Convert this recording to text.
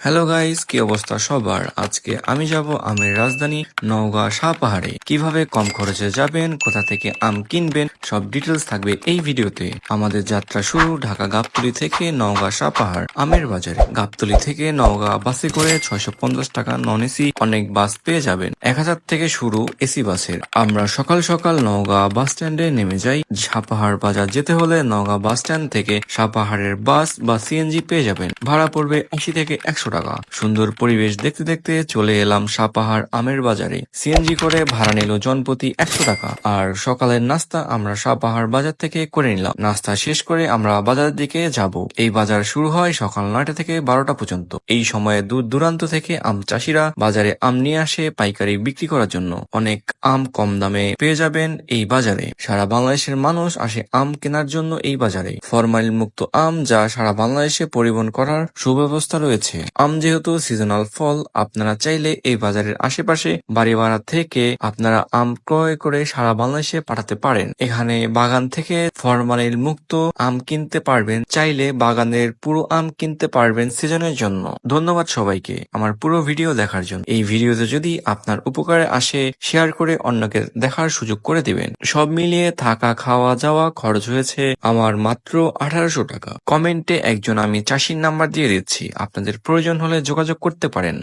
Hello guys কি অবস্থা সবার? আজকে আমি যাব আমের রাজধানী নওগাঁ পাহাড়ে কীভাবে কম খরচে যাবেন, কোথা থেকে আম কিনবেন, সব ডিটেলস থাকবে এই ভিডিওতে। আমাদের যাত্রা শুরু ঢাকা গাবতলি থেকে নওগাঁ পাহাড় আমের বাজারে। গাবতলি থেকে নওগাঁ বাসে করে ছয়শো পঞ্চাশ টাকা নন এসি অনেক বাস পেয়ে যাবেন। এক হাজার থেকে শুরু এসি বাসের। আমরা সকাল সকাল নওগাঁ বাস স্ট্যান্ডে নেমে যাই। সাপাহাড় বাজার যেতে হলে নওগাঁ বাস স্ট্যান্ড থেকে সাপাহাড়ের বাস বা সিএনজি পেয়ে যাবেন। ভাড়া পড়বে আশি থেকে একশো টাকা। সুন্দর পরিবেশ দেখতে দেখতে চলে এলাম সাপাহার আমের বাজারে। সিএনজি করে ভাড়া নিল জনপ্রতি একশো টাকা। আর সকালের নাস্তা আমরা সাপাহার বাজার থেকে করে নিলাম। নাস্তা শেষ করে আমরা বাজারের দিকে যাব। এই বাজার শুরু হয় সকাল নয়টা থেকে বারোটা পর্যন্ত। এই সময়ে দূর দূরান্ত থেকে আম চাষিরা বাজারে আম নিয়ে আসে পাইকারি বিক্রি করার জন্য। অনেক আম কম দামে পেয়ে যাবেন এই বাজারে। সারা বাংলাদেশের মানুষ আসে আম কেনার জন্য এই বাজারে। ফরমালিন মুক্ত আম যা সারা বাংলাদেশে পরিবহন করার সুব্যবস্থা রয়েছে। আম যেহেতু সিজনাল ফল, আপনারা চাইলে এই বাজারের আশেপাশে বাড়ি ভাড়া থেকে আপনারা আম ক্রয় করে সারা বাংলাদেশে পাঠাতে পারেন। এখানে বাগান থেকে ফরমালিন মুক্ত আম কিনতে পারবেন, চাইলে বাগানের পুরো আম কিনতে পারবেন সিজনের জন্য। ধন্যবাদ সবাইকে আমার পুরো ভিডিও দেখার জন্য। এই ভিডিওতে যদি আপনার উপকারে আসে, শেয়ার করে অন্যকে দেখার সুযোগ করে দিবেন। সব মিলিয়ে থাকা খাওয়া যাওয়া খরচ হয়েছে আমার মাত্র আঠারোশো টাকা। কমেন্টে একজন আমি চাষির নাম্বার দিয়ে দিচ্ছি। আপনাদের প্রয়োজন হলে যোগাযোগ করতে পারেন।